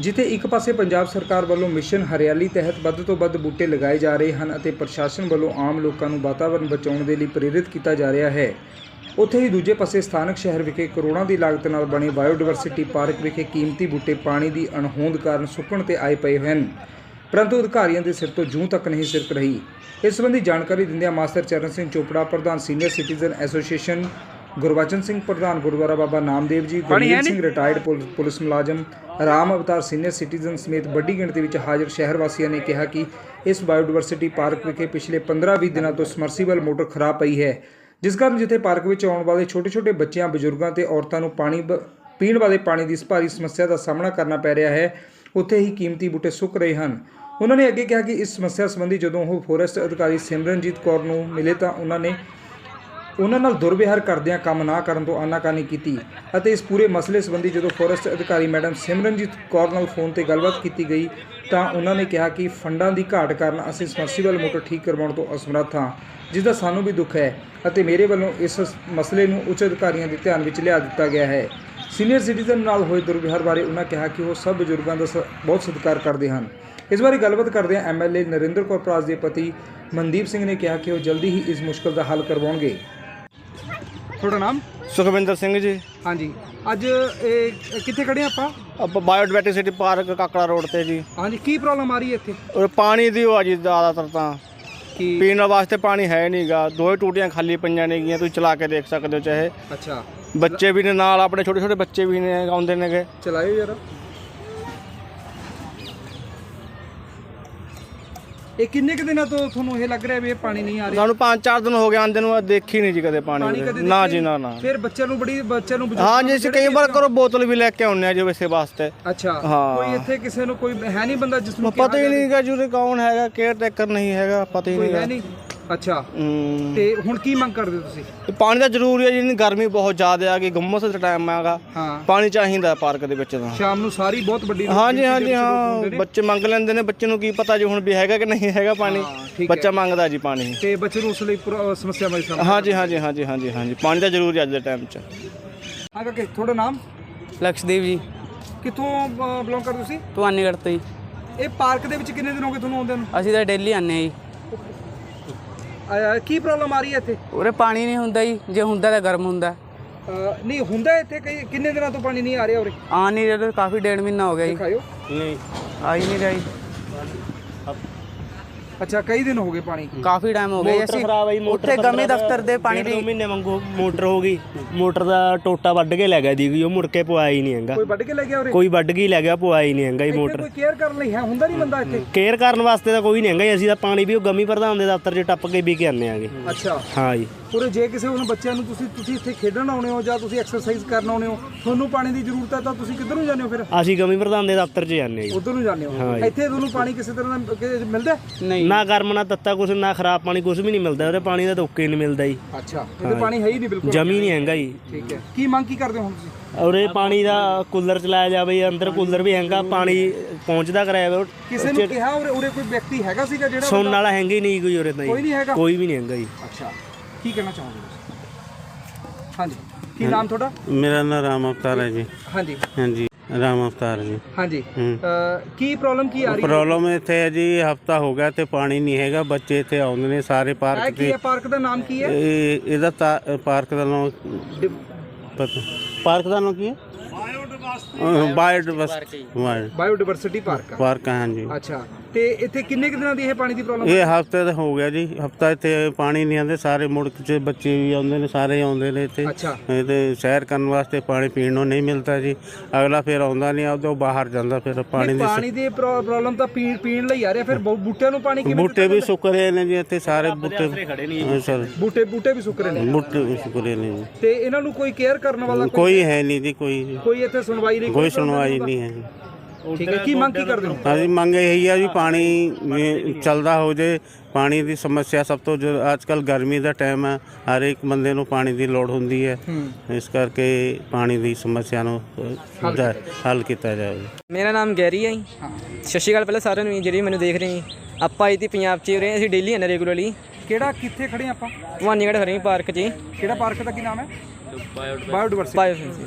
ਜਿੱਥੇ ਇੱਕ ਪਾਸੇ ਪੰਜਾਬ ਸਰਕਾਰ ਵੱਲੋਂ ਮਿਸ਼ਨ ਹਰਿਆਲੀ ਤਹਿਤ ਵੱਧ ਤੋਂ ਵੱਧ ਬੂਟੇ ਲਗਾਏ ਜਾ ਰਹੇ ਹਨ ਅਤੇ ਪ੍ਰਸ਼ਾਸਨ ਵੱਲੋਂ ਆਮ ਲੋਕਾਂ ਨੂੰ ਵਾਤਾਵਰਣ ਬਚਾਉਣ ਦੇ ਲਈ ਪ੍ਰੇਰਿਤ ਕੀਤਾ ਜਾ ਰਿਹਾ ਹੈ। ਉੱਥੇ ਹੀ ਦੂਜੇ ਪਾਸੇ ਸਥਾਨਕ ਸ਼ਹਿਰ ਵਿਖੇ ਕਰੋੜਾਂ ਦੀ ਲਾਗਤ ਨਾਲ ਬਣੇ ਬਾਇਓਡਾਇਵਰਸਿਟੀ ਪਾਰਕ ਵਿਖੇ ਕੀਮਤੀ ਬੂਟੇ ਪਾਣੀ ਦੀ ਅਣਹੋਂਦ ਕਾਰਨ ਸੁੱਕਣ ਤੇ ਆਏ ਪਏ ਹਨ। ਪਰੰਤੂ ਅਧਿਕਾਰੀਆਂ ਦੇ ਸਿਰ ਤੋਂ ਜੂੰ ਤੱਕ ਨਹੀਂ ਸਿਰਕ ਰਹੀ। ਇਸ ਸੰਬੰਧੀ ਜਾਣਕਾਰੀ ਦਿੰਦਿਆਂ ਮਾਸਟਰ ਚਰਨ ਸਿੰਘ ਚੋਪੜਾ, ਪ੍ਰਧਾਨ senior citizen association Gurbachan Singh ਪ੍ਰਧਾਨ ਗੁਰਦੁਆਰਾ ਬਾਬਾ ਨਾਮਦੇਵ ਜੀ ਗੁਰਮੀਤ ਸਿੰਘ ਰਿਟਾਇਰਡ ਪੁਲ- ਪੁਲਿਸ ਮੁਲਾਜ਼ਮ ਰਾਮ ਅਵਤਾਰ ਸੀਨੀਅਰ ਸਿਟੀਜ਼ਨ ਸਮੇਤ ਵੱਡੀ ਗਿਣਤੀ ਵਿੱਚ ਹਾਜ਼ਰ ਸ਼ਹਿਰ ਵਾਸੀਆਂ ਨੇ ਕਿਹਾ ਕਿ ਇਸ ਬਾਇਓਡਾਇਵਰਸਿਟੀ ਪਾਰਕ ਵਿਖੇ ਪਿਛਲੇ 15-20 ਦਿਨਾਂ ਤੋਂ ਸਮਰਸੀਬਲ ਮੋਟਰ ਖਰਾਬ ਪਈ ਹੈ ਜਿਸ ਕਾਰਨ ਜਿੱਥੇ ਪਾਰਕ ਵਿੱਚ ਆਉਣ ਵਾਲੇ ਛੋਟੇ-ਛੋਟੇ ਬੱਚਿਆਂ ਬਜ਼ੁਰਗਾਂ ਤੇ ਔਰਤਾਂ ਨੂੰ ਪਾਣੀ ਪੀਣ ਵਾਲੇ ਪਾਣੀ ਦੀ ਭਾਰੀ ਸਮੱਸਿਆ ਦਾ ਸਾਹਮਣਾ ਕਰਨਾ ਪੈ ਰਿਹਾ ਹੈ ਉੱਥੇ ਹੀ ਕੀਮਤੀ ਬੂਟੇ ਸੁੱਕ ਰਹੇ ਹਨ। ਉਹਨਾਂ ਨੇ ਅੱਗੇ ਕਿਹਾ ਕਿ ਇਸ ਸਮੱਸਿਆ ਸੰਬੰਧੀ ਜਦੋਂ ਉਹ ਫੋਰੈਸਟ ਅਧਿਕਾਰੀ ਸਿਮਰਨਜੀਤ ਕੌਰ ਨੂੰ ਮਿਲੇ ਤਾਂ ਉਹਨਾਂ ਨੇ ਉਹਨਾਂ ਨਾਲ ਦੁਰਵਿਹਾਰ ਕਰਦਿਆਂ ਕੰਮ ਨਾ ਕਰਨ ਤੋਂ ਆਨਾਕਾਨੀ ਕੀਤੀ ਅਤੇ ਇਸ ਪੂਰੇ ਮਸਲੇ ਸੰਬੰਧੀ ਜਦੋਂ ਫੋਰੈਸਟ ਅਧਿਕਾਰੀ ਮੈਡਮ ਸਿਮਰਨਜੀਤ ਕੌਰ ਨਾਲ ਫੋਨ ਤੇ ਗੱਲਬਾਤ ਕੀਤੀ ਗਈ ਤਾਂ ਉਹਨਾਂ ਨੇ ਕਿਹਾ ਕਿ ਫੰਡਾਂ ਦੀ ਘਾਟ ਕਾਰਨ ਅਸੀਂ ਸਮਰਸੀਬਲ ਮੋਟਰ ਠੀਕ ਕਰਵਾਉਣ ਤੋਂ ਅਸਮਰੱਥ ਹਾਂ ਜਿਸ ਦਾ ਸਾਨੂੰ ਵੀ ਦੁੱਖ ਹੈ ਅਤੇ ਮੇਰੇ ਵੱਲੋਂ ਇਸ ਮਸਲੇ ਨੂੰ ਉੱਚ ਅਧਿਕਾਰੀਆਂ ਦੇ ਧਿਆਨ ਵਿੱਚ ਲਿਆ ਦਿੱਤਾ ਗਿਆ ਹੈ। ਸੀਨੀਅਰ ਸਿਟੀਜ਼ਨ ਨਾਲ ਹੋਏ ਦੁਰਵਿਹਾਰ ਬਾਰੇ ਉਹਨਾਂ ਕਿਹਾ ਕਿ ਉਹ ਸਭ ਬਜ਼ੁਰਗਾਂ ਦਾ ਸ- ਬਹੁਤ ਸਤਿਕਾਰ ਕਰਦੇ ਹਨ। ਇਸ ਬਾਰੇ ਗੱਲਬਾਤ ਕਰਦਿਆਂ ਐਮਐਲਏ ਨਰਿੰਦਰ ਕੌਰ ਪ੍ਰਾਸ ਦੇ ਪਤੀ ਮਨਦੀਪ ਸਿੰਘ ਨੇ ਕਿਹਾ ਕਿ ਉਹ ਜਲਦੀ ਹੀ ਇਸ ਮੁਸ਼ਕਲ ਦਾ ਹੱਲ ਕਰਵਾਉਣਗੇ। ਤੁਹਾਡਾ ਨਾਮ? ਸੁਖਵਿੰਦਰ ਸਿੰਘ ਜੀ। ਹਾਂਜੀ। ਅੱਜ ਇਹ ਕਿੱਥੇ ਖੜੇ ਆਪਾਂ? ਆਪਾਂ ਬਾਇਓਡਾਇਵਰਸਿਟੀ ਪਾਰਕ ਕਾਕੜਾ ਰੋਡ ਤੇ ਜੀ। ਹਾਂਜੀ ਕੀ ਪ੍ਰੋਬਲਮ ਆ ਰਹੀ ਹੈ ਇੱਥੇ? ਔਰ ਪਾਣੀ ਦੀ ਉਹ ਆ ਜੀ ਜ਼ਿਆਦਾਤਰ ਤਾਂ। ਕੀ? ਪੀਣ ਵਾਸਤੇ ਪਾਣੀ ਹੈ ਨਹੀਂਗਾ ਦੋਏ ਟੂਟੀਆਂ ਖਾਲੀ ਪਈਆਂ ਨੇਗੀਆਂ ਤੁਸੀਂ ਚਲਾ ਕੇ ਦੇਖ ਸਕਦੇ ਹੋ ਚਾਹੇ। ਅੱਛਾ। ਬੱਚੇ ਵੀ ਨੇ ਨਾਲ ਆਪਣੇ ਛੋਟੇ ਛੋਟੇ ਬੱਚੇ ਵੀ ਨੇ ਆਉਂਦੇ ਨੇਗੇ। ਚਲਾਇਓ ਯਾਰ ਇਹ ਕਿੰਨੇ ਕੁ ਦਿਨਾਂ ਤੋਂ ਤੁਹਾਨੂੰ ਇਹ ਲੱਗ ਰਿਹਾ ਵੀ ਇਹ ਪਾਣੀ ਨਹੀਂ ਆ ਰਿਹਾ ਸਾਨੂੰ ਪੰਜ ਚਾਰ ਦਿਨ ਹੋ ਗਏ ਆਂਦੇ ਨੂੰ ਦੇਖੀ ਨਹੀਂ ਜੀ ਕਦੇ ਪਾਣੀ। ਕਦੇ ਨਾ ਜੀ ਨਾ? ਨਾ ਫਿਰ ਬੱਚਿਆਂ ਨੂੰ ਬੜੀ ਬੱਚਿਆਂ ਨੂੰ ਹਾਂ ਜੀ ਅਸੀਂ ਕਈ ਵਾਰ ਕਰੋ ਬੋਤਲ ਵੀ ਲੈ ਕੇ ਆਉਂਦੇ ਆ ਜੀ ਵੈਸੇ ਵਾਸਤੇ ਅੱਛਾ ਹਾਂ। ਕੋਈ ਇੱਥੇ ਕਿਸੇ ਨੂੰ ਕੋਈ ਹੈ ਨਹੀਂ ਬੰਦਾ ਜਿਸ ਨੂੰ ਪਤਾ ਹੀ ਨਹੀਂਗਾ ਜੀ ਉਰੇ ਕੌਣ ਹੈਗਾ ਕੇਅਰ ਟੇਕਰ ਨਹੀਂ ਹੈਗਾ ਪਤਾ ਹੀ ਨਹੀਂਗਾ ਨਹੀਂ ਅੱਛਾ। ਹੂੰ। ਤੇ ਹੁਣ ਕੀ ਮੰਗ ਕਰਦੇ ਹੋ ਤੁਸੀਂ? ਤੇ ਪਾਣੀ ਦਾ ਜ਼ਰੂਰੀ ਹੈ ਜੀ ਇੰਨੀ ਗਰਮੀ ਬਹੁਤ ਜ਼ਿਆਦਾ ਆ ਗਈ ਗੁੰਮਸ ਦਾ ਟਾਈਮ ਹੈਗਾ ਹਾਂ। ਪਾਣੀ ਚਾਹੀਦਾ ਪਾਰਕ ਦੇ ਵਿੱਚ ਤਾਂ। ਸ਼ਾਮ ਨੂੰ ਸਾਰੀ ਬਹੁਤ ਵੱਡੀ ਹਾਂਜੀ ਹਾਂਜੀ ਹਾਂ। ਬੱਚੇ ਮੰਗ ਲੈਂਦੇ ਨੇ ਬੱਚੇ ਨੂੰ ਕੀ ਪਤਾ ਜੀ ਹੁਣ ਵੀ ਹੈਗਾ ਕਿ ਨਹੀਂ ਹੈਗਾ ਪਾਣੀ। ਹਾਂ, ਠੀਕ ਹੈ। ਬੱਚਾ ਮੰਗਦਾ ਜੀ ਪਾਣੀ। ਤੇ ਬੱਚੇ ਨੂੰ ਉਸ ਲਈ ਪੁਰਾ- ਸਮੱਸਿਆ ਬਾਰੇ ਸਮਝ ਹਾਂਜੀ ਹਾਂਜੀ ਹਾਂਜੀ ਹਾਂਜੀ ਹਾਂਜੀ। ਪਾਣੀ ਦਾ ਜ਼ਰੂਰੀ ਅੱਜ ਦੇ ਟਾਈਮ 'ਚ। ਹਾਂ ਕਾਕੇ ਤੁਹਾਡਾ ਨਾਮ? ਲਕਸ਼ਦੀਪ ਜੀ। ਕਿੱਥੋਂ ਬਿਲੋਂਗ ਕਰਦੇ ਤੁਸੀਂ? ਭਵਾਨੀਗੜ੍ਹ ਤੋਂ ਜੀ। ਇਹ ਪਾਰਕ ਦੇ ਵਿੱਚ ਕਿੰਨੇ ਦਿਨ ਹੋ ਗਏ ਤੁਹਾਨੂੰ ਆਉਂਦੇ ਨੂੰ? ਅਸੀਂ ਤਾਂ ਡੇਲੀ ਆਨੇ ਜੀ। ਅਹ, ਕੀ ਪ੍ਰੋਬਲਮ ਆ ਰਹੀ ਹੈ ਇੱਥੇ? ਉਰੇ ਪਾਣੀ ਨਹੀਂ ਹੁੰਦਾ ਜੀ ਜੇ ਹੁੰਦਾ ਤਾਂ ਗਰਮ ਹੁੰਦਾ। ਅਹ, ਨਹੀਂ ਹੁੰਦਾ ਇੱਥੇ ਕਈ ਕਿੰਨੇ ਦਿਨਾਂ ਤੋਂ ਪਾਣੀ ਨਹੀਂ ਆ ਰਿਹਾ ਉਰੇ? ਆ ਨਹੀਂ ਰਿਹਾ ਕਾਫੀ ਡੇਢ ਮਹੀਨਾ ਹੋ ਗਿਆ ਜੀ। ਦਿਖਾਇਓ। ਨਹੀਂ। ਆ ਹੀ ਨਹੀਂ ਰਿਹਾ ਜੀ। ਅੱਛਾ ਕਈ ਦਿਨ ਹੋ ਗਏ ਪਾਣੀ? ਕਾਫੀ ਟਾਈਮ ਹੋ ਗਿਆ ਖਰਾਬ ਆਈ ਮੋਟਰ ਉੱਥੇ ਗਮੀ ਦਫ਼ਤਰ ਦੇ ਪਾਣੀ ਦੋ ਮਹੀਨੇ ਵਾਂਗੂ ਮੋਟਰ ਹੋ ਗਈ। ਮੋਟਰ ਦਾ ਟੋਟਾ ਵੱਢ ਕੇ ਲੈ ਗਿਆ ਦੀ ਉਹ ਮੁੜ ਕੇ ਪਵਾਇਆ ਹੀ ਨਹੀਂ ਹੈਗਾ। ਕੋਈ ਵੱਢ ਕੇ ਲੈ ਗਿਆ ਉਰੇ? ਕੋਈ ਵੱਢ ਕੇ ਲੈ ਗਿਆ ਪਵਾਇਆ ਹੀ ਨਹੀਂ ਹੈਗਾ ਇਹ ਮੋਟਰ। ਕੋਈ ਕੇਅਰ ਕਰਨ ਲਈ ਹੈ? ਹੁੰਦਾ ਨਹੀਂ ਬੰਦਾ ਇੱਥੇ? ਕੇਅਰ ਕਰਨ ਵਾਸਤੇ ਤਾਂ ਕੋਈ ਨਹੀਂ ਹੈਗਾ ਅਸੀਂ ਤਾਂ ਪਾਣੀ ਵੀ ਉਹ ਗਮੀ ਪ੍ਰਧਾਨ ਦੇ ਦਫ਼ਤਰ 'ਚ ਟੱਪ ਕੇ ਵੀ ਕੇ ਆਨੇ ਆਗੇ ਅੱਛਾ। ਹਾਂ ਜੀ। ਉਰੇ ਜੇ ਕਿਸੇ ਹੁਣ ਬੱਚਿਆਂ ਨੂੰ ਤੁਸੀਂ ਤੁਸੀਂ ਇੱਥੇ ਖੇਡਣ ਆਉਣੇ ਹੋ ਜਾਂ ਤੁਸੀਂ ਐਕਸਰਸਾਈਜ਼ ਕਰਨ ਆਉਣੇ ਹੋ ਤੁਹਾਨੂੰ ਪਾਣੀ ਦੀ ਜ਼ਰੂਰਤ ਹੈ ਤਾਂ ਤੁਸੀਂ ਕਿੱਧਰ ਨੂੰ ਜਾਂਦੇ ਹੋ ਫਿਰ? ਅਸੀਂ ਗਮੀ ਪ੍ਰਧਾਨ ਦੇ ਦਫ਼ਤਰ 'ਚ ਜਾਂਦੇ ਜੀ। ਉਧਰ ਨੂੰ ਜਾਂਦੇ ਹੋ। ਹਾਂ ਜੀ। ਇੱਥੇ ਤੁਹਾਨੂੰ ਪਾਣੀ ਕਿਸੇ ਤਰ੍ਹਾਂ ਦਾ ਕਿ- ਮਿਲਦਾ ਹੈ? ਨਹੀਂ। ਨਾ ਗਰਮ ਨਾ ਤੱਤਾ ਕੁਛ ਨਾ ਖਰਾਬ ਪਾਣੀ ਕੁਛ ਵੀ ਨਹੀਂ ਮਿਲਦਾ ਉਹਦੇ ਪਾਣੀ ਦਾ ਧੋਕੇ ਨਹੀਂ ਮਿਲਦਾ ਜੀ। ਅੱਛਾ ਇੱਥੇ ਪਾਣੀ ਹੈ ਹੀ ਨਹੀਂ ਬਿਲਕੁਲ। ਜਮੀ ਨਹੀਂ ਹੈਗਾ ਜੀ। ਠੀਕ ਹੈ। ਕੀ ਮੰਗ ਕੀ ਕਰਦੇ ਹੋ ਹੁਣ ਤੁਸੀਂ? ਔਰ ਇਹ ਪਾਣੀ ਦਾ ਕੂਲਰ ਚਲਾਇਆ ਜਾਵੇ ਜੀ, ਅੰਦਰ ਕੂਲਰ ਵੀ ਹੈਗਾ ਪਾਣੀ ਪਹੁੰਚਦਾ ਕਰਾਇਆ ਜਾਵੇ। ਕਿਸੇ ਨੂੰ ਕਿਹਾ ਉਰੇ ਉਰੇ ਕੋਈ ਵਿਅਕਤੀ ਹੈਗਾ ਸੀਗਾ ਜਿਹੜਾ ਸੁਣਨ ਵਾਲਾ ਹੈਗਾ ਹੀ ਨਹੀਂ ਕੋਈ ਉਰੇ ਤਾਂ ਕੋਈ ਜੀ ਨਹੀਂ ਹੈਗਾ? ਕੋਈ ਵੀ ਨਹੀਂ ਹੈਗਾ ਜੀ। ਅੱਛਾ। ਕੀ ਕਹਿਣਾ ਚਾਹੋਗੇ ਤੁਸੀਂ? ਹਾਂਜੀ। ਕੀ ਨਾਮ ਤੁਹਾਡਾ? ਮੇਰਾ ਨਾਮ ਰਾਮ ਅਵਤਾਰ ਹੈ ਜੀ। ਹਾਂਜੀ। ਹਾਂਜੀ ਰਾਮ ਅਵਤਾਰ ਜੀ। ਹਾਂਜੀ। ਕੀ ਪ੍ਰੋਬਲਮ ਕੀ ਆ ਰਹੀ ਹੈ? ਪ੍ਰੋਬਲਮ ਇੱਥੇ ਹੈ ਜੀ ਹਫਤਾ ਹੋ ਗਿਆ ਤੇ ਪਾਣੀ ਨਹੀਂ ਹੈਗਾ ਬੱਚੇ ਇੱਥੇ ਆਉਂਦੇ ਨੇ ਸਾਰੇ ਇਹ ਪਾਰਕ ਕੀ ਤੇ। ਹੈ? ਪਾਰਕ ਦਾ ਨਾਮ ਕੀ ਹੈ? ਇਹ ਇਹਦਾ ਤਾਂ- ਪਾਰਕ ਦਾ ਨਾਮ ਪਤਾ ਪਾਰਕ ਦਾ ਨਾਮ ਕੀ ਹੈ? ਬਾਇਓਡਾਇਵਰਸਿਟੀ ਬਾਇਓਡਾਇਵਰਸਿਟੀ ਪਾਰਕ ਆ। ਪਾਰਕ ਹੈ ਹਾਂਜੀ। ਅੱਛਾ। ਤੇ ਇੱਥੇ ਕਿੰਨੇ ਕੁ ਦਿਨਾਂ ਦੀ ਇਹ ਪਾਣੀ ਦੀ ਪ੍ਰੋਬਲਮ ਇਹ ਹਫ਼ਤੇ ਦਾ ਹੋ ਗਿਆ ਜੀ। ਹਫਤਾ ਇੱਥੇ ਪਾਣੀ ਨਹੀਂ ਆਉਂਦੇ ਸਾਰੇ ਮੁਲਕ 'ਚ ਬੱਚੇ ਵੀ ਆਉਂਦੇ ਨੇ ਸਾਰੇ ਆਉਂਦੇ ਨੇ ਇੱਥੇ। ਅੱਛਾ। ਇਹ ਤੇ ਸੈਰ ਕਰਨ ਵਾਸਤੇ ਪਾਣੀ ਪੀਣ ਨੂੰ ਨਹੀਂ ਮਿਲਦਾ ਜੀ। ਅਗਲਾ ਫਿਰ ਆਉਂਦਾ ਨਹੀਂ ਆਉਂਦਾ ਉਹ ਬਾਹਰ ਜਾਂਦਾ ਫਿਰ ਪਾਣੀ ਦੀ ਪਾਣੀ ਦੀ ਪ੍ਰੋਬਲਮ ਤਾਂ ਪੀਣ ਪੀਣ ਲਈ ਆ ਰਿਹਾ। ਫਿਰ ਬੂ- ਬੂਟਿਆਂ ਨੂੰ ਪਾਣੀ ਕਿਵੇਂ ਬੂਟੇ ਵੀ ਸੁੱਕ ਰਹੇ ਨੇ ਜੀ ਇੱਥੇ ਸਾਰੇ ਬੂਟੇ। ਹਾਂ, ਸਰ। ਬੂਟੇ ਬੂਟੇ ਵੀ ਸੁੱਕ ਰਹੇ ਨੇ? ਬੂਟੇ ਵੀ ਸੁੱਕ ਰਹੇ ਨੇ ਜੀ। ਤੇ ਇਹਨਾਂ ਨੂੰ ਕੋਈ ਕੇਅਰ ਕਰਨ ਵਾਲਾ ਕੋਈ- ਕੋਈ ਹੈ ਨਹੀਂ ਜੀ ਕੋਈ। ਕੋਈ ਇੱਥੇ ਸੁਣਵਾਈ ਨਹੀਂ ਕੋਈ ਸੁਣਵਾਈ ਨਹੀਂ ਹੈ ਜੀ। ਠੀਕ ਹੈ ਕੀ ਮੰਗ ਕੀ ਕਰਦੇ ਹੋ? ਅਸੀਂ ਮੰਗ ਇਹੀ ਆ ਵੀ ਪਾਣੀ ਵੀ ਚੱਲਦਾ ਹੋ ਜੇ ਪਾਣੀ ਦੀ ਸਮੱਸਿਆ ਸਭ ਤੋਂ ਜੋ ਅੱਜ ਕੱਲ ਗਰਮੀ ਦਾ ਟਾਈਮ ਹੈ ਹਰ ਇੱਕ ਬੰਦੇ ਨੂੰ ਪਾਣੀ ਦੀ ਲੋੜ ਹੁੰਦੀ ਹੈ। ਇਸ ਕਰਕੇ ਪਾਣੀ ਦੀ ਸਮੱਸਿਆ ਨੂੰ ਅ, ਸੁਲਝਾ- ਹੱਲ ਕੀਤਾ ਜਾਵੇ। ਮੇਰਾ ਨਾਮ ਗੈਰੀ ਹੈ ਜੀ। ਸਤਿ ਸ਼੍ਰੀ ਅਕਾਲ ਪਹਿਲਾਂ ਸਾਰਿਆਂ ਨੂੰ ਜਿਹੜੇ ਮੈਨੂੰ ਦੇਖ ਰਹੇ ਆਪਾਂ ਇੱਥੇ ਪੰਜਾਬ 'ਚ ਹੀ ਰਹੇ ਅਸੀਂ ਡੇਲੀ ਆਉਂਦੇ ਰੈਗੂਲਰਲੀ ਕਿਹੜਾ ਕਿੱਥੇ ਖੜੇ ਆਪਾਂ? ਭਵਾਨੀਗੜ੍ਹ ਹਰੀ ਪਾਰਕ 'ਚ ਜੀ। ਕਿਹੜਾ ਪਾਰਕ ਦਾ ਕੀ ਨਾਮ ਹੈ? ਬਾਇਓਡਾਇਵਰਸਿਟੀ ਬਾਇਓਫੈਂਸੀ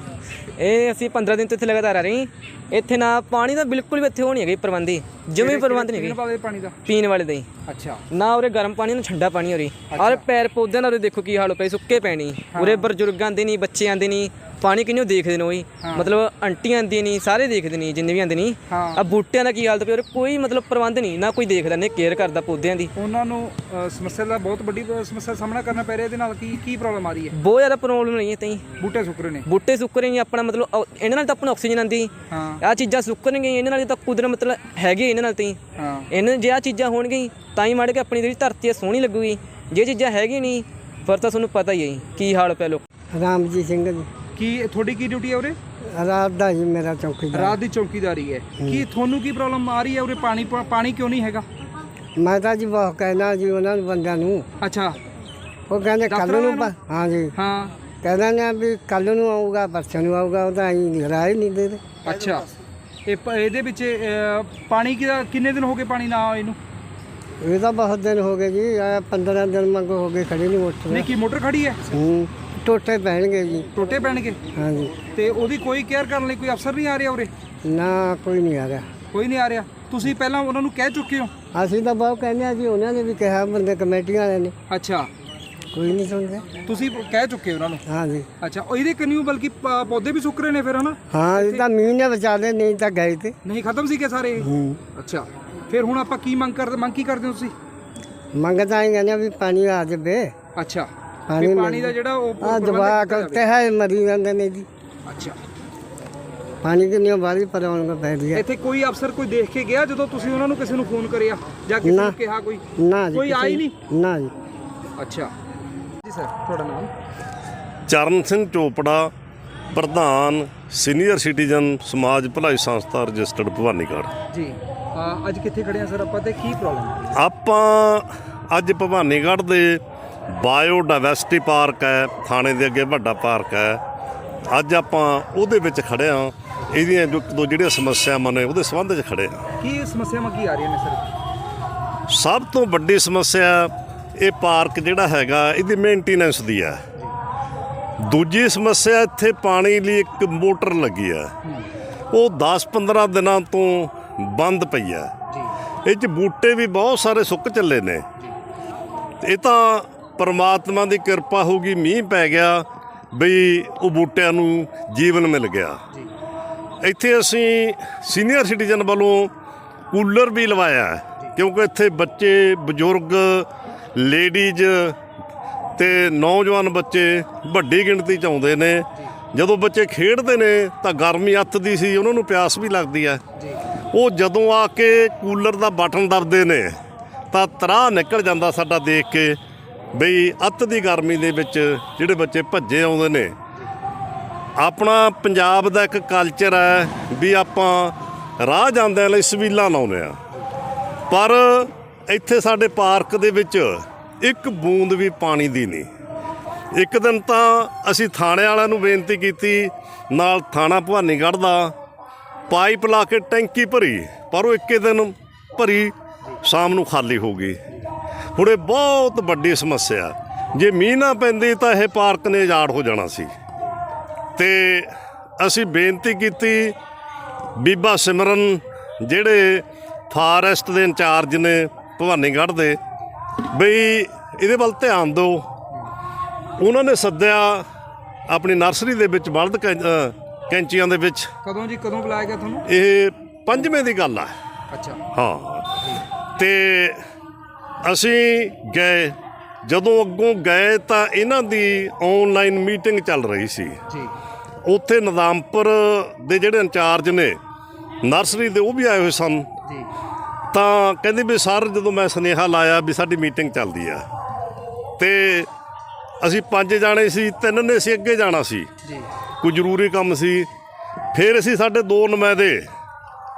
ਇਹ ਅਸੀਂ 15 ਦਿਨ ਤੋਂ ਇੱਥੇ ਲਗਾਤਾਰ ਆ ਰਹੇ ਹਾਂ। ਇੱਥੇ ਨਾ ਪਾਣੀ ਦਾ ਬਿਲਕੁਲ ਵੀ ਇੱਥੇ ਹੋ ਨਹੀਂ ਹੈਗੀ ਪ੍ਰਬੰਧੀ ਜਮੇ ਪ੍ਰਬੰਧ ਨਹੀਂ ਪੀਣ ਹੈਗੇ। ਵਾਲੇ ਪਾਣੀ ਦਾ? ਪੀਣ ਵਾਲੇ ਦਾ ਹੀ। ਅੱਛਾ। ਨਾ ਉਰੇ ਗਰਮ ਪਾਣੀ ਨਾ ਠੰਡਾ ਪਾਣੀ ਰਹੀ ਔਰ ਪੈਰ ਪੌਦਿਆਂ ਦਾ ਉਰੇ ਦੇਖੋ ਕੀ ਹਾਲ ਹੋ ਪਿਆ ਸੁੱਕੇ ਪੈਣੀ। ਉਰੇ ਬਜ਼ੁਰਗ ਆਂਦੇ ਨਹੀਂ ਬੱਚੇ ਆਂਦੇ ਨਹੀਂ। ਪਾਣੀ ਕਿੰਨੂ ਦੇਖਦੇ ਨੇ ਉਹੀ ਮਤਲਬ ਆਂਟੀਆਂ ਆਂਦੀਆਂ ਨਹੀਂ ਸਾਰੇ ਦੇਖਦੇ ਨਹੀਂ ਜਿੰਨੇ ਵੀ ਆਂਦੇ ਨਹੀਂ। ਆ ਬੂਟਿਆਂ ਦਾ ਕੀ ਹਾਲਤ ਪਿਆ? ਕੋਈ ਮਤਲਬ ਪ੍ਰਬੰਧ ਨਹੀਂ ਨਾ ਕੋਈ ਦੇਖਦਾ ਨੇ ਕੇਅਰ ਕਰਦਾ ਪੌਦਿਆਂ ਦੀ। ਉਹਨਾਂ ਨੂੰ ਸਮੱਸਿਆ ਦਾ ਬਹੁਤ ਵੱਡੀ ਸਮੱਸਿਆ ਸਾਹਮਣਾ ਕਰਨਾ ਪੈ ਰਿਹਾ ਇਹਦੇ ਨਾਲ ਕੀ ਕੀ ਪ੍ਰੋਬਲਮ ਆ ਰਹੀ ਹੈ? ਬਹੁਤ ਜ਼ਿਆਦਾ ਪ੍ਰੋਬਲਮ ਨਹੀਂ ਹੈ ਤਈ ਬੂਟੇ ਸੁੱਕ ਰਹੇ ਨੇ। ਬੂਟੇ ਸੁੱਕ ਰਹੇ ਨੇ ਆਪਣਾ ਮਤਲਬ ਇਹਨਾਂ ਨਾਲ ਤਾਂ ਆਪਣਾ ਆਕਸੀਜਨ ਆਂਦੀ। ਹਾਂ। ਆ ਚੀਜ਼ਾਂ ਸੁੱਕਣਗੀਆਂ ਇਹਨਾਂ ਨਾਲ ਤਾਂ ਕੁਦਰਤ ਮਤਲਬ ਹੈਗੇ ਇਹਨਾਂ ਨਾਲ ਤਈ ਹਾਂ। ਇਹਨਾਂ ਜੇ ਆ ਚੀਜ਼ਾਂ ਹੋਣਗੀਆਂ ਤਾਂ ਹੀ ਮਾੜੇ ਕਿ ਆਪਣੀ ਜਿਹੜੀ ਧਰਤੀ ਹੈ ਸੋਹਣੀ ਲੱਗੂਗੀ। ਜੇ ਚੀਜ਼ਾਂ ਹੈਗੀ ਨਹੀਂ ਫਿਰ ਤਾਂ ਤੁਹਾਨੂੰ ਪਤਾ ਹੀ ਹੈ ਕੀ ਹਾਲ ਪਿਆ ਲੋਕ ਰਾਮਜੀਤ ਸਿੰਘ ਜੀ। ਕੀ ਤੁਹਾਡੀ ਕੀ ਡਿਊਟੀ ਹੈ ਉਰੇ? ਰਾਤ ਦਾ ਜੀ ਮੇਰਾ ਚੌਕੀਦਾਰ। ਰਾਤ ਦੀ ਚੌਕੀਦਾਰੀ ਹੈ। ਕੀ ਤੁਹਾਨੂੰ ਕੀ ਪ੍ਰੋਬਲਮ ਆ ਰਹੀ ਹੈ ਉਰੇ? ਪਾਣੀ ਪਾਣੀ ਕਿਉਂ ਨਹੀਂ ਹੈਗਾ? ਮੈਂ ਤਾਂ ਜੀ ਬਹੁਤ ਕਹਿਣਾ ਜੀ ਉਹਨਾਂ ਨੂੰ ਬੰਦਿਆਂ ਨੂੰ। ਅੱਛਾ। ਉਹ ਕਹਿੰਦੇ ਕੱਲ ਨੂੰ ਹਾਂ ਜੀ ਹਾਂ। ਕਹਿੰਦਾ ਨੇ ਵੀ ਕੱਲ ਨੂੰ ਆਊਗਾ ਪਰਸੋਂ ਨੂੰ ਆਊਗਾ ਉਹ ਤਾਂ ਹੀ ਨਹੀਂ ਦੇ ਰਹੇ। ਅੱਛਾ। ਇਹ ਇਹਦੇ ਵਿੱਚ ਪਾਣੀ ਕਿਦਾ ਕਿੰਨੇ ਦਿਨ ਹੋ ਗਏ ਪਾਣੀ ਨਾ ਆਏ ਨੂੰ? ਇਹ ਤਾਂ ਬਹੁਤ ਦਿਨ ਹੋ ਗਏ ਜੀ ਆ 15 ਦਿਨ ਮੰਗੋ ਹੋ ਗਏ ਖੜੇ ਨਹੀਂ ਉੱਠ ਨਹੀਂ ਕੀ ਮੋਟਰ ਖੜੀ ਹੈ? ਹੂੰ। ਟੋਟੇ ਪੈਣਗੇ ਜੀ। ਟੋਟੇ ਪੈਣਗੇ? ਹਾਂ ਜੀ ਤੇ ਉਹਦੀ ਕੋਈ ਕੇਅਰ ਕਰਨ ਲਈ ਕੋਈ ਅਫਸਰ ਨਹੀਂ ਆ ਰਿਹਾ ਉਰੇ? ਨਾ ਕੋਈ ਨਹੀਂ ਆ ਰਿਹਾ। ਕੋਈ ਨਹੀਂ ਆ ਰਿਹਾ। ਤੁਸੀਂ ਪਹਿਲਾਂ ਉਹਨਾਂ ਨੂੰ ਕਹਿ ਚੁੱਕੇ ਹੋ? ਅਸੀਂ ਤਾਂ ਬਹੁਤ ਕਹਿੰਦੇ ਆ ਜੀ ਉਹਨਾਂ ਨੇ ਵੀ ਕਿਹਾ ਬੰਦੇ ਕਮੇਟੀਆਂ ਵਾਲਿਆਂ ਨੇ। ਅੱਛਾ। ਕੋਈ ਨਹੀਂ ਸੁਣਦੇ। ਤੁਸੀਂ ਕਹਿ ਚੁੱਕੇ ਉਹਨਾਂ ਨੂੰ? ਹਾਂ ਜੀ ਅੱਛਾ ਇਹਦੇ ਕੰਨਿਓ ਬਲਕਿ ਪ- ਪੌਦੇ ਵੀ ਸੁੱਕ ਰਹੇ ਨੇ ਫਿਰ ਹਨਾ? ਹਾਂ ਇਹ ਤਾਂ ਮੀਂਹ ਨੇ ਬਚਾ ਲਏ ਨਹੀਂ ਤਾਂ ਗਏ ਤੇ। ਨਹੀਂ ਖਤਮ ਸੀਗੇ ਸਾਰੇ? ਇਹ? ਹੂੰ। ਅੱਛਾ। ਫਿਰ ਹੁਣ ਆਪਾਂ ਕੀ ਮੰਗ ਕਰਦੇ ਮੰਗ ਕੀ ਕਰਦੇ ਹੋ ਤੁਸੀਂ? ਮੰਗਦਾ ਹੀ ਕਹਿੰਦੇ ਆ ਵੀ ਪਾਣੀ ਆ ਜਾਵੇ। ਅੱਛਾ। ਪਾਣੀ ਦਾ ਜਿਹੜਾ ਉਹ ਆ ਪ੍ਰਬੰਧ ਦਵਾ ਕੀਤਾ ਜਾਵੇ। ਕਰਤੇ ਹੈ ਮਰੀ ਜਾਂਦੇ ਨੇ ਜੀ। ਅੱਛਾ। ਪਾਣੀ ਕਿੰਨੀ ਵਾਰੀ ਪਰਵਾਉਣ ਕੋ ਪੈ ਗਿਆ। ਇੱਥੇ ਕੋਈ ਅਫਸਰ ਕੋਈ ਦੇਖ ਕੇ ਗਿਆ ਜਦੋਂ ਤੁਸੀਂ ਉਹਨਾਂ ਨੂੰ ਕਿਸੇ ਨੂੰ ਫੋਨ ਕਰਿਆ? ਜਾਂ ਕਿਸੇ ਨਾ। ਕਿਹਾ ਕੋਈ? ਨਾ ਜੀ ਕੋਈ ਆਈ ਨਹੀਂ? ਨਾ ਜੀ। ਅੱਛਾ। ਜੀ ਸਰ ਤੁਹਾਡਾ ਨਾਮ? ਚਰਨ ਸਿੰਘ ਚੋਪੜਾ ਪ੍ਰਧਾਨ ਸੀਨੀਅਰ ਸਿਟੀਜ਼ਨ ਸਮਾਜ ਭਲਾਈ ਸੰਸਥਾ ਰਜਿਸਟਰਡ ਭਵਾਨੀਗੜ੍ਹ। ਜੀ। ਅੱਜ ਕਿੱਥੇ ਖੜੇ ਆ ਸਰ ਆਪਾਂ ਤੇ ਕੀ ਪ੍ਰੋਬਲਮ ਆਪਾਂ ਅੱਜ ਭਵਾਨੀਗੜ੍ਹ ਦੇ ਬਾਇਓਡਾਇਵਰਸਿਟੀ ਪਾਰਕ ਹੈ ਥਾਣੇ ਦੇ ਅੱਗੇ ਵੱਡਾ ਪਾਰਕ ਹੈ। ਅੱਜ ਆਪਾਂ ਉਹਦੇ ਵਿੱਚ ਖੜੇ ਆ ਇਹਦੀਆਂ ਜੋ ਦੋ ਜਿਹੜੀਆਂ ਸਮੱਸਿਆਵਾਂ ਨੇ ਉਹਦੇ ਸੰਬੰਧ 'ਚ ਖੜੇ ਆ ਕੀ ਸਮੱਸਿਆਵਾਂ ਕੀ ਆ ਰਹੀਆਂ ਨੇ ਸਰ? ਸਭ ਤੋਂ ਵੱਡੀ ਸਮੱਸਿਆ ਇਹ ਪਾਰਕ ਜਿਹੜਾ ਹੈਗਾ ਇਹਦੀ ਮੇਨਟੇਨੈਂਸ ਦੀ ਹੈ। ਦੂਜੀ ਸਮੱਸਿਆ ਇੱਥੇ ਪਾਣੀ ਲਈ ਇੱਕ ਮੋਟਰ ਲੱਗੀ ਹੈ। ਉਹ 10-15 ਦਿਨਾਂ ਤੋਂ ਬੰਦ ਪਈ ਹੈ। ਇਹ 'ਚ ਬੂਟੇ ਵੀ ਬਹੁਤ ਸਾਰੇ ਸੁੱਕ ਚੱਲੇ ਨੇ। ਇਹ ਤਾਂ ਪਰਮਾਤਮਾ ਦੀ ਕਿਰਪਾ ਹੋਊਗੀ, ਮੀਂਹ ਪੈ ਗਿਆ, ਬਈ ਉਹ ਬੂਟਿਆਂ ਨੂੰ ਜੀਵਨ ਮਿਲ ਗਿਆ। ਇੱਥੇ ਅਸੀਂ ਸੀਨੀਅਰ ਸਿਟੀਜ਼ਨ ਵੱਲੋਂ ਕੂਲਰ ਵੀ ਲਵਾਇਆ ਕਿਉਂਕਿ ਇੱਥੇ ਬੱਚੇ, ਬਜ਼ੁਰਗ, ਲੇਡੀਜ਼ ਤੇ ਨੌਜਵਾਨ ਬੱਚੇ ਵੱਡੀ ਗਿਣਤੀ ਚ ਆਉਂਦੇ ਨੇ। ਜਦੋਂ ਬੱਚੇ ਖੇਡਦੇ ਨੇ, ਤਾਂ ਗਰਮੀ ਅੱਤਦੀ ਸੀ, ਉਹਨਾਂ ਨੂੰ ਪਿਆਸ ਵੀ ਲੱਗਦੀ ਹੈ। ਉਹ ਜਦੋਂ ਆ ਕੇ ਕੂਲਰ ਦਾ ਬਟਨ ਦਬਦੇ ਨੇ, ਤਾਂ ਤਰਾਹ ਨਿਕਲ ਜਾਂਦਾ ਸਾਡਾ ਦੇਖ ਕੇ। ਬਈ ਅੱਤ ਦੀ ਗਰਮੀ ਦੇ ਵਿੱਚ ਜਿਹੜੇ ਬੱਚੇ ਭੱਜੇ ਆਉਂਦੇ ਨੇ, ਆਪਣਾ ਪੰਜਾਬ ਦਾ ਇੱਕ ਕਲਚਰ ਹੈ ਵੀ ਆਪਾਂ ਰਾਹ ਜਾਂਦਿਆਂ ਲਈ ਸਵੀਲਾਂ ਲਾਉਂਦੇ ਆ ਪਰ ਇੱਥੇ ਸਾਡੇ ਪਾਰਕ ਦੇ ਵਿੱਚ ਇੱਕ ਬੂੰਦ ਵੀ ਪਾਣੀ ਦੀ ਨਹੀਂ। ਇੱਕ ਦਿਨ ਤਾਂ ਅਸੀਂ ਥਾਣੇ ਵਾਲਿਆਂ ਨੂੰ ਬੇਨਤੀ ਕੀਤੀ, ਨਾਲ ਥਾਣਾ ਭਵਾਨੀਗੜ੍ਹ ਦਾ, ਪਾਈਪ ਲਾ ਕੇ ਟੈਂਕੀ ਭਰੀ, ਪਰ ਉਹ ਇੱਕੇ ਦਿਨ ਭਰੀ, ਸ਼ਾਮ ਨੂੰ ਖਾਲੀ ਹੋ ਗਈ। ਹੁਣ ਇਹ ਬਹੁਤ ਵੱਡੀ ਸਮੱਸਿਆ ਜੇ ਮੀਂਹ ਨਾ ਪੈਂਦੀ ਤਾਂ ਇਹ ਪਾਰਕ ਨੇ ਉਜਾੜ ਹੋ ਜਾਣਾ ਸੀ। ਤੇ ਅਸੀਂ ਬੇਨਤੀ ਕੀਤੀ ਬੀਬਾ ਸਿਮਰਨ ਜਿਹੜੇ ਫਾਰੈਸਟ ਦੇ ਇੰਚਾਰਜ ਨੇ ਭਵਾਨੀਗੜ੍ਹ ਦੇ ਬਈ ਇਹਦੇ ਵੱਲ ਧਿਆਨ ਦਿਓ। ਉਹਨਾਂ ਨੇ ਸੱਦਿਆ ਆਪਣੀ ਨਰਸਰੀ ਦੇ ਵਿੱਚ ਬਲਦ ਕੈਂਚੀਆਂ ਦੇ ਵਿੱਚ। ਕਦੋਂ ਜੀ ਕਦੋਂ ਬੁਲਾਇਆ ਗਿਆ ਤੁਹਾਨੂੰ? ਇਹ ਪੰਜਵੇਂ ਦੀ ਗੱਲ ਆ। ਅੱਛਾ। ਹਾਂ। ਤੇ ਅਸੀਂ ਗਏ। ਜਦੋਂ ਅੱਗੋਂ ਗਏ ਤਾਂ ਇਹਨਾਂ ਦੀ ਆਨਲਾਈਨ ਮੀਟਿੰਗ ਚੱਲ ਰਹੀ ਸੀ। ਜੀ। ਉੱਥੇ ਨਦਾਮਪੁਰ ਦੇ ਜਿਹੜੇ ਇੰਚਾਰਜ ਨੇ ਨਰਸਰੀ ਦੇ ਉਹ ਵੀ ਆਏ ਹੋਏ ਸਨ। ਜੀ। ਤਾਂ ਕਹਿੰਦੇ ਵੀ ਸਰ ਜਦੋਂ ਮੈਂ ਸੁਨੇਹਾ ਲਾਇਆ ਵੀ ਸਾਡੀ ਮੀਟਿੰਗ ਚੱਲਦੀ ਆ ਤੇ ਅਸੀਂ ਪੰਜ ਜਾਣੇ ਸੀ ਤਿੰਨ ਨੇ ਅਸੀਂ ਅੱਗੇ ਜਾਣਾ ਸੀ। ਜੀ। ਕੋਈ ਜ਼ਰੂਰੀ ਕੰਮ ਸੀ। ਫਿਰ ਅਸੀਂ ਸਾਡੇ ਦੋ ਨੁਮਾਇੰਦੇ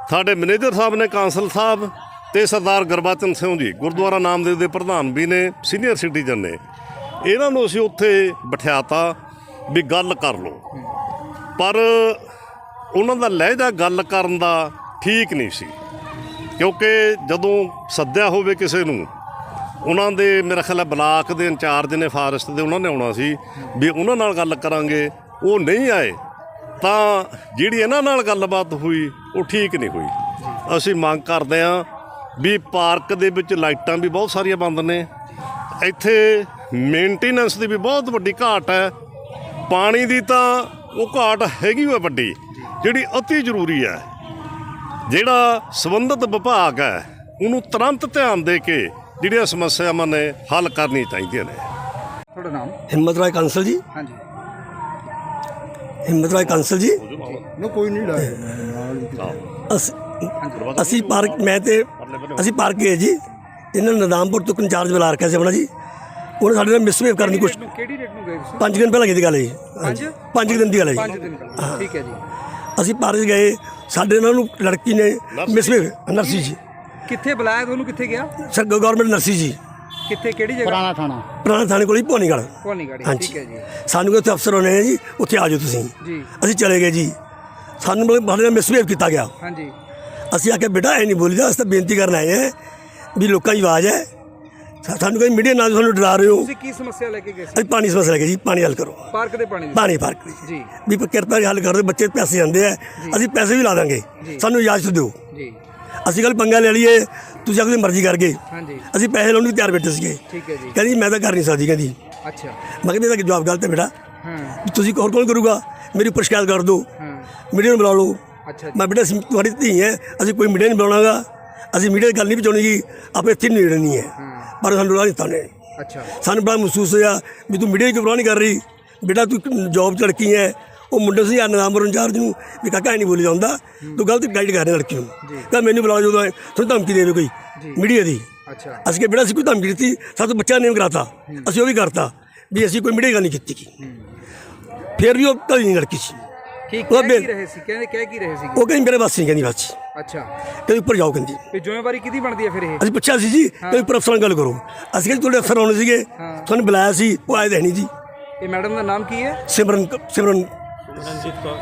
ਸਾਡੇ ਮੈਨੇਜਰ ਸਾਹਿਬ ਨੇ ਕਾਂਸਲ ਸਾਹਿਬ ਤੇ ਸਰਦਾਰ ਗੁਰਬਚਨ ਸਿੰਘ ਜੀ ਗੁਰਦੁਆਰਾ ਨਾਮਦੇਵ ਦੇ ਪ੍ਰਧਾਨ ਵੀ ਨੇ ਸੀਨੀਅਰ ਸਿਟੀਜ਼ਨ ਨੇ। ਇਹਨਾਂ ਨੂੰ ਅਸੀਂ ਉੱਥੇ ਬਿਠਾਤਾ ਵੀ ਗੱਲ ਕਰ ਲਓ। ਪਰ ਉਹਨਾਂ ਦਾ ਲਹਿਜਾ ਗੱਲ ਕਰਨ ਦਾ ਠੀਕ ਨਹੀਂ ਸੀ। ਕਿਉਂਕਿ ਜਦੋਂ ਸੱਦਿਆ ਹੋਵੇ ਕਿਸੇ ਨੂੰ, ਉਹਨਾਂ ਦੇ ਮੇਰਾ ਖਿਆਲ ਹੈ ਬਲਾਕ ਦੇ ਇੰਚਾਰਜ ਨੇ, ਫਾਰੈਸਟ ਦੇ ਉਹਨਾਂ ਨੇ ਆਉਣਾ ਸੀ ਵੀ ਉਹਨਾਂ ਨਾਲ ਗੱਲ ਕਰਾਂਗੇ, ਉਹ ਨਹੀਂ ਆਏ, ਤਾਂ ਜਿਹੜੀ ਇਹਨਾਂ ਨਾਲ ਗੱਲਬਾਤ ਹੋਈ, ਉਹ ਠੀਕ ਨਹੀਂ ਹੋਈ। ਅਸੀਂ ਮੰਗ ਕਰਦੇ ਹਾਂ ਵੀ ਪਾਰਕ ਦੇ ਵਿੱਚ ਲਾਈਟਾਂ ਵੀ ਬਹੁਤ ਸਾਰੀਆਂ ਬੰਦ ਨੇ। ਇੱਥੇ ਮੇਨਟੇਨੈਂਸ ਦੀ ਵੀ ਬਹੁਤ ਵੱਡੀ ਘਾਟ ਹੈ। ਪਾਣੀ ਦੀ ਤਾਂ ਉਹ ਘਾਟ ਹੈਗੀ ਹੋਈ ਵੱਡੀ ਜਿਹੜੀ ਅਤੀ ਜ਼ਰੂਰੀ ਹੈ। ਜਿਹੜਾ ਸੰਬੰਧਿਤ ਵਿਭਾਗ ਹੈ ਉਹਨੂੰ ਤੁਰੰਤ ਧਿਆਨ ਦੇ ਕੇ ਜਿਹੜੀਆਂ ਸਮੱਸਿਆਵਾਂ ਨੇ ਹੱਲ ਕਰਨੀ ਚਾਹੀਦੀਆਂ ਨੇ। ਤੁਹਾਡਾ ਨਾਮ? ਹਿੰਮਤ ਰਾਏ ਕਾਂਸਲ ਜੀ। ਹਾਂਜੀ। ਹਿੰਮਤ ਰਾਏ ਕਾਂਸਲ ਜੀ। ਅਸ- ਅਸੀਂ ਪਾਰਕ ਮੈਂ ਤੇ ਅਸੀਂ ਪਾਰਕ ਗਏ ਜੀ। ਇਹਨਾਂ ਨੇ ਨਦਾਮਪੁਰ ਤੋਂ ਇੰਚਾਰਜ ਬੁਲਾ ਰੱਖਿਆ ਸੀ ਆਪਣਾ ਜੀ। ਉਹਨੇ ਸਾਡੇ ਨਾਲ ਮਿਸਬਿਹੇਵ ਕਰਨ ਦੀ ਕੋਸ਼ਿਸ਼ ਕਿਹੜੀ ਡੇਟ ਨੂੰ ਗਏ ਤੁਸੀਂ? ਪੰਜ ਕੁ ਦਿਨ ਪਹਿਲਾਂ ਕੀਤੀ ਗੱਲ ਹੈ ਜੀ। ਪੰਜ? ਪੰਜ ਦਿਨ ਦੀ ਗੱਲ ਹੈ ਪੰਜ ਜੀ ਦਿਨ ਪਹਿਲਾਂ ਠੀਕ ਹੈ ਜੀ। ਅਸੀਂ ਪਾਰਕ ਗਏ। ਸਾਡੇ ਨਾਲ ਨੂੰ ਲੜਕੀ ਨੇ ਮਿਸਬਿਹੇਵ ਨਰਸੀ ਜੀ। ਕਿੱਥੇ ਬੁਲਾਇਆ ਤੁਹਾਨੂੰ ਕਿੱਥੇ ਗਿਆ? ਸਰ ਗਵਰਨਮੈਂਟ ਨਰਸੀ ਜੀ। ਕਿੱਥੇ ਕਿਹੜੀ ਜਗ੍ਹਾ? ਪੁਰਾਣਾ ਥਾਣੇ। ਕੋਲ ਹੀ ਭਵਾਨੀਗੜ੍ਹ। ਕੋਣੀ ਗਾੜੀ ਹਾਂਜੀ। ਠੀਕ ਹੈ ਜੀ। ਸਾਨੂੰ ਕੋਈ ਉੱਥੇ ਅਫਸਰ ਹੋਣੇ ਨੇ ਜੀ ਉੱਥੇ ਆ ਜਾਓ ਤੁਸੀਂ। ਜੀ। ਅਸੀਂ ਚਲੇ ਗਏ ਜੀ। ਸਾਨੂੰ ਮਤਲਬ ਸਾਡੇ ਨਾਲ ਮਿਸਬਿਹੇਵ ਕੀਤਾ ਗਿਆ। ਹਾਂਜੀ। ਅਸੀਂ ਆਖਿਆ ਬੇਟਾ ਐ ਨਹੀਂ ਬੋਲੀਦਾ ਅਸੀਂ ਤਾਂ ਬੇਨਤੀ ਕਰਨ ਆਏ ਹਾਂ ਵੀ ਲੋਕਾਂ ਦੀ ਆਵਾਜ਼ ਹੈ। ਸਾ- ਸਾਨੂੰ ਕੋਈ ਮੀਡੀਆ ਨਾਲ ਤੁਹਾਨੂੰ ਡਰਾ ਰਹੇ ਹੋ। ਤੁਸੀਂ ਕੀ ਸਮੱਸਿਆ ਲੈ ਕੇ ਗਏ ਸੀ? ਅਸੀਂ ਪਾਣੀ ਸਮੱਸਿਆ ਲੈ ਕੇ ਜੀ ਪਾਣੀ ਹੱਲ ਕਰੋ। ਪਾਰਕ ਦੇ ਪਾਣੀ ਦੀ ਪਾਣੀ ਪਾਰਕ ਦੀ। ਜੀ। ਵੀ ਕਿਰਪਾ ਕਰਕੇ ਹੱਲ ਕਰ ਦਿਓ ਬੱਚੇ ਪੈਸੇ ਜਾਂਦੇ ਆ ਅਸੀਂ ਪੈਸੇ ਵੀ ਲਾ ਦਾਂਗੇ। ਸਾਨੂੰ ਇਜਾਜ਼ਤ ਦਿਓ। ਜੀ। ਅਸੀਂ ਕੱਲ ਪੰਗਾ ਲੈ ਲਈਏ ਤੁਸੀਂ ਆਪਣੀ ਮਰਜ਼ੀ ਕਰਕੇ ਹਾਂਜੀ। ਅਸੀਂ ਪੈਸੇ ਲਾਉਣ ਨੂੰ ਤਿਆਰ ਬੈਠੇ ਸੀਗੇ। ਠੀਕ ਹੈ ਜੀ। ਕਹਿੰਦੀ ਮੈਂ ਤਾਂ ਕਰ ਨਹੀਂ ਸਕਦੀ ਕਹਿੰਦੀ। ਅੱਛਾ। ਮੈਂ ਕਿਹਾ ਇਹਦਾ ਜਵਾਬ ਗਲਤ ਹੈ ਬੇਟਾ। ਹਾਂ। ਵੀ ਤੁਸੀਂ ਹੋਰ ਕੌਣ ਕਰੂਗਾ? ਮੇਰੀ ਉੱਪਰ ਸ਼ਿਕਾਇਤ ਕਰ ਦਿਓ। ਹਾਂ। ਮੀਡੀਆ ਨੂੰ ਬੁਲਾ ਲਓ। ਅੱਛਾ ਮੈਂ ਬੇਟਾ ਅਸੀਂ ਤੁਹਾਡੀ ਧੀ ਹੈ ਅਸੀਂ ਕੋਈ ਮੀਡੀਆ ਨਹੀਂ ਬੁਲਾਉਣਾਗਾ ਅਸੀਂ ਮੀਡੀਆ ਦੀ ਗੱਲ ਨਹੀਂ ਪਹੁੰਚਾਉਣੀ ਜੀ ਆਪੇ ਇੱਥੇ ਨਹੀਂ ਰਹਿਣੀ ਹੈ। ਪਰ ਸਾਨੂੰ ਬੁਲਾ ਨਹੀਂ ਤਾਨੇ ਅੱਛਾ। ਸਾਨੂੰ ਬੜਾ ਮਹਿਸੂਸ ਹੋਇਆ ਵੀ ਤੂੰ ਮੀਡੀਆ ਦੀ ਕਿਉਂ ਨਹੀਂ ਕਰ ਰਹੀ। ਬੇਟਾ ਤੂੰ ਜੌਬ 'ਚ ਲੜਕੀ ਹੈ ਉਹ ਮੁੰਡੇ ਸੀ ਨਾਮਰ ਇੰਚਾਰਜ ਨੂੰ ਵੀ ਕਾਕਾ ਨਹੀਂ ਬੋਲੀ ਜਾਂਦਾ। ਤੂੰ ਗਲਤ ਗਾਈਡ ਕਰ ਰਿਹਾ ਲੜਕੀ ਨੂੰ। ਤਾਂ ਮੈਨੂੰ ਬੁਲਾ ਜਦੋਂ ਤੁਹਾਨੂੰ ਧਮਕੀ ਦੇਵੇ ਕੋਈ ਮੀਡੀਆ ਦੀ। ਅੱਛਾ। ਅਸੀਂ ਕਿ ਬੇਟਾ ਅਸੀਂ ਕੋਈ ਧਮਕੀ ਦਿੱਤੀ ਸਾਡਾ ਬੱਚਾ ਨੇਮ ਕਰਾਤਾ। ਅਸੀਂ ਉਹ ਵੀ ਕਰਤਾ ਵੀ ਅਸੀਂ ਕੋਈ ਮੀਡੀਆ ਗੱਲ ਨਹੀਂ ਕੀਤੀ। ਫਿਰ ਵੀ ਉਹ ਢਲੀ ਨਹੀਂ ਲੜਕੀ ਸੀ। ਕੀ ਉਹ ਕਹਿ ਕੀ ਰਹੇ ਸੀ? ਕਹਿੰਦੇ ਕਹਿ ਕੀ ਰਹੇ ਸੀ ਉਹ ਕਹਿੰਦੀ ਮੇਰੇ ਬਸ ਨਹੀਂ ਕਹਿੰਦੀ ਬਸ ਅੱਛਾ। ਕਹਿੰਦੀ ਉੱਪਰ ਜਾਓ ਕਹਿੰਦੀ। ਤੇ ਜ਼ਿੰਮੇਵਾਰੀ ਕਿਹਦੀ ਬਣਦੀ ਹੈ ਫਿਰ ਇਹ? ਅਸੀਂ ਪੁੱਛਿਆ ਸੀ ਜੀ ਕਹਿੰਦੀ ਉੱਪਰ ਅਫਸਰਾਂ ਨਾਲ ਗੱਲ ਕਰੋ। ਅਸੀਂ ਕਹਿੰਦੇ ਤੁਹਾਡੇ ਅਫਸਰ ਆਉਣੇ ਸੀਗੇ। ਤੁਹਾਨੂੰ ਬੁਲਾਇਆ ਸੀ ਉਹ ਆਏ ਨਹੀਂ ਜੀ। ਇਹ ਮੈਡਮ ਦਾ ਨਾਮ ਕੀ ਹੈ? ਸਿਮਰਨ ਸਿਮਰਨ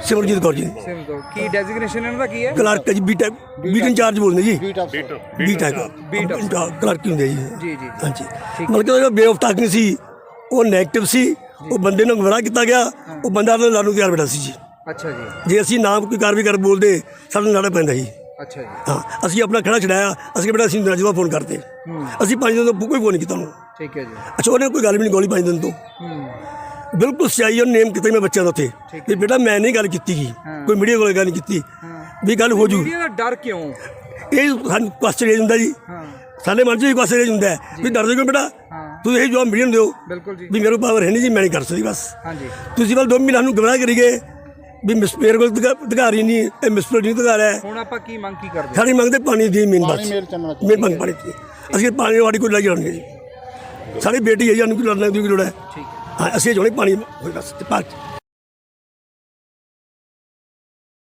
ਸਿਮਰਨਜੀਤ ਕੌਰ। ਜੀ। ਸਿਮ ਤੋਂ ਕੀ ਡੈਜ਼ਿਗਨੇਸ਼ਨ ਇਹਨਾਂ ਦਾ ਕੀ ਹੈ? ਕਲਰਕ ਜੀ ਬੀਟੈਕ ਬੀਟ ਇੰਚਾਰਜ ਬੋਲਦੇ ਜੀ। ਬੀਟੈਕ ਬੀਟ ਕਲਰਕ ਹੀ ਹੁੰਦੇ ਜੀ। ਜੀ ਜੀ। ਹਾਂਜੀ। ਮਤਲਬ ਕਿ ਉਹ ਬੇ ਆਫ ਟਾਕਿੰਗ ਸੀ। ਉਹ 네ਗੇਟਿਵ ਸੀ ਉਹ ਬੰਦੇ ਨੂੰ ਗੁੰਮਰਾਹ ਕੀਤਾ ਗਿਆ। ਉਹ ਬੰਦਾ ਲਾਨੂੰ ਤਿਆਰ ਬੈਠਾ ਸੀ ਜੀ। ਅੱਛਾ ਜੀ। ਜੇ ਅਸੀਂ ਨਾਮ ਕੋਈ ਕਾਰਵਾਈ ਕਰ ਬੋਲਦੇ ਸਾਨੂੰ ਲੜਾ ਪੈਂਦਾ ਸੀ ਅੱਛਾ ਜੀ। ਹਾਂ ਅਸੀਂ ਆਪਣਾ ਖੜਾ ਛਡਾਇਆ ਅਸੀਂ ਬੇਟਾ ਅਸੀਂ ਨਜਵਾ ਫੋਨ ਕਰਦੇ ਅਸੀਂ ਪੰਜ ਦਿਨ ਤੋਂ ਕੋਈ ਫੋਨ ਨਹੀਂ ਕੀਤਾ ਉਹਨੂੰ। ਠੀਕ ਹੈ ਜੀ। ਅੱਛਾ ਉਹਨੇ ਕੋਈ ਗੱਲ ਵੀ ਨਹੀਂ ਗੋਲੀ ਪੰਜ ਦਿਨ ਤੋਂ। ਬਿਲਕੁਲ ਸਚਾਈ ਉਹ ਨੇਮ ਕੀਤਾ ਮੈਂ ਬੱਚਿਆਂ ਦਾ ਉੱਥੇ। ਵੀ ਬੇਟਾ ਮੈਂ ਨਹੀਂ ਗੱਲ ਕੀਤੀ ਕੋਈ ਮੀਡੀਆ ਕੋਲ ਗੱਲ ਨਹੀਂ ਕੀਤੀ। ਵੀ ਗੱਲ ਹੋ ਜੂ। ਮੀਡੀਆ ਦਾ ਡਰ ਕਿਉਂ? ਇਹ ਸਾਨੂੰ ਕੁਐਸਚਨ ਇਹ ਹੁੰਦਾ ਜੀ। ਸਾਡੇ ਮਨ 'ਚ ਵੀ ਕੁਐਸਚਨ ਇਹ ਹੁੰਦਾ ਵੀ ਡਰਦੇ ਕਿਉਂ ਬੇਟਾ? ਤੁਸੀਂ ਇਹ ਜਵਾਬ ਮੀਡੀਆ ਨੂੰ ਦਿਓ। ਬਿਲਕੁਲ ਜੀ। ਵੀ ਮੇਰੇ ਪਾਵਰ ਹੈ ਨਹੀਂ ਜੀ ਮੈਂ ਨਹੀਂ ਕਰ ਸਕਦੀ ਬਸ। ਹਾਂਜੀ। ਤੁਸੀਂ ਵੱਲ ਦੋ ਮਹੀਨਾ ਨੂੰ ਗਮਰਾਹ ਕਰੀ ਗਏ। ਵੀ ਮਿਸ ਮੇਰੇ ਕੋਲ ਅਧਿਕਾ- ਅਧਿਕਾਰੀ ਨਹੀਂ ਇਹ ਮਿਸਪਰ ਨਹੀਂ ਅਧਿਕਾਰ ਹੈ। ਹੁਣ ਆਪਾਂ ਕੀ ਮੰਗ ਕੀ ਕਰਦੇ? ਸਾਡੀ ਮੰਗਦੇ ਪਾਣੀ ਦੀ ਮੀਨ ਬਸ। ਮੇਰ ਮੰਗ ਪਾਣੀ ਦੀ। ਅਸੀਂ ਪਾਣੀ ਵਾਲੀ ਕੋਈ ਲਾਈ ਜਾਣੀ ਜੀ। ਸਾਡੀ ਬੇਟੀ ਹੈ ਜੀ ਸਾਨੂੰ ਕੋਈ ਲੜਨਾ ਦੀ ਕੋਈ ਲੋੜ ਹੈ। ਹਾਂ। ਅਸੀਂ ਚਾਹੁੰਦੇ ਪਾਣੀ ਹੋਏ ਬਸ ਤੇ 'ਚ।